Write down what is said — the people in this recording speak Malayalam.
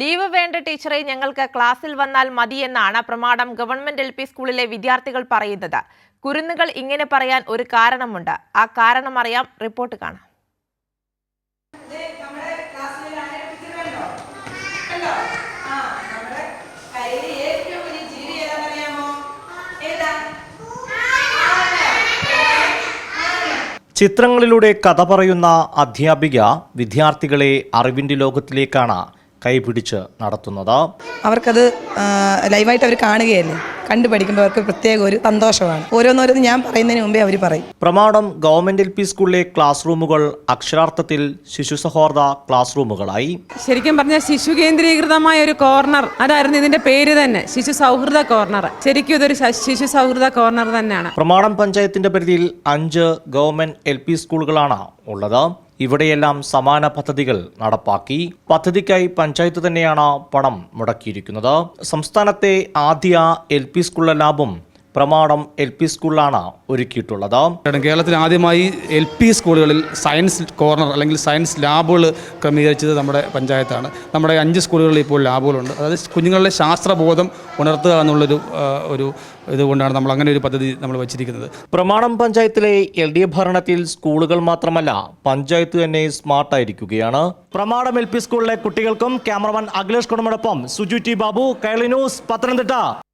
ലീവ് വേണ്ട ടീച്ചറെ ഞങ്ങൾക്ക് ക്ലാസ്സിൽ വന്നാൽ മതിയെന്നാണ് പ്രമാണം ഗവൺമെന്റ് എൽ പി സ്കൂളിലെ വിദ്യാർത്ഥികൾ പറയുന്നത്. കുരുന്നുകൾ ഇങ്ങനെ പറയാൻ ഒരു കാരണമുണ്ട്. ആ കാരണം അറിയാം. റിപ്പോർട്ട് കാണാം. ചിത്രങ്ങളിലൂടെ കഥ പറയുന്ന അധ്യാപിക വിദ്യാർത്ഥികളെ അറിവിന്റെ ലോകത്തിലേക്കാണ് കൈപിടിച്ച് നടത്തുന്നത്. അവർക്കത് ലൈവായിട്ട് അവർ കാണുകയല്ലേ? കണ്ടു പഠിക്കുമ്പോൾ അവർക്ക് പ്രത്യേക ഒരു സന്തോഷമാണ്. ഓരോന്നോരോന്ന് ഞാൻ പറയുന്നതിന് മുമ്പേ അവർ പറയും. പ്രമാണം ഗവൺമെന്റ് എൽ പി സ്കൂളിലെ ക്ലാസ് റൂമുകൾ അക്ഷരാർത്ഥത്തിൽ ശിശു സഹോദ ക്ലാസ് റൂമുകളായി. ശരിക്കും പറഞ്ഞാൽ ശിശു കേന്ദ്രീകൃതമായ ഒരു കോർണർ അതായിരുന്നു ഇതിന്റെ പേര് തന്നെ ശിശു സൗഹൃദ കോർണർ. ശരിക്കും ഇതൊരു ശിശു സൗഹൃദ കോർണർ തന്നെയാണ്. പ്രമാണം പഞ്ചായത്തിന്റെ പരിധിയിൽ അഞ്ച് ഗവൺമെന്റ് എൽ പി സ്കൂളുകളാണ് ഉള്ളത്. ഇവിടെയെല്ലാം സമാന പദ്ധതികൾ നടപ്പാക്കി. പദ്ധതിക്കായി പഞ്ചായത്ത് തന്നെയാണ് പണം മുടക്കിയിരിക്കുന്നത്. സംസ്ഥാനത്തെ ആദ്യ എൽ പി സ്കൂളിലെ ലാഭം പ്രമാണം എൽ പി സ്കൂളിലാണ് ഒരുക്കിയിട്ടുള്ളത്. കേരളത്തിൽ ആദ്യമായി എൽ പി സ്കൂളുകളിൽ സയൻസ് കോർണർ അല്ലെങ്കിൽ സയൻസ് ലാബുകൾ ക്രമീകരിച്ചത് നമ്മുടെ പഞ്ചായത്താണ്. നമ്മുടെ അഞ്ച് സ്കൂളുകളിൽ ഇപ്പോൾ ലാബുകളുണ്ട്. അതായത് കുഞ്ഞുങ്ങളുടെ ശാസ്ത്രബോധം ഉണർത്തുക എന്നുള്ളൊരു ഒരു ഇതുകൊണ്ടാണ് നമ്മൾ അങ്ങനെ ഒരു പദ്ധതി നമ്മൾ വച്ചിരിക്കുന്നത്. പ്രമാണം പഞ്ചായത്തിലെ എൽ ഡി എഫ് ഭരണത്തിൽ സ്കൂളുകൾ മാത്രമല്ല പഞ്ചായത്ത് തന്നെ സ്മാർട്ടായിരിക്കുകയാണ് പ്രമാണം എൽ പി സ്കൂളിലെ കുട്ടികൾക്കും ക്യാമറമാൻ അഖിലേഷ് കുടുംബോടൊപ്പം സുജു ടി ബാബു കൈളി ന്യൂസ് പത്തനംതിട്ട.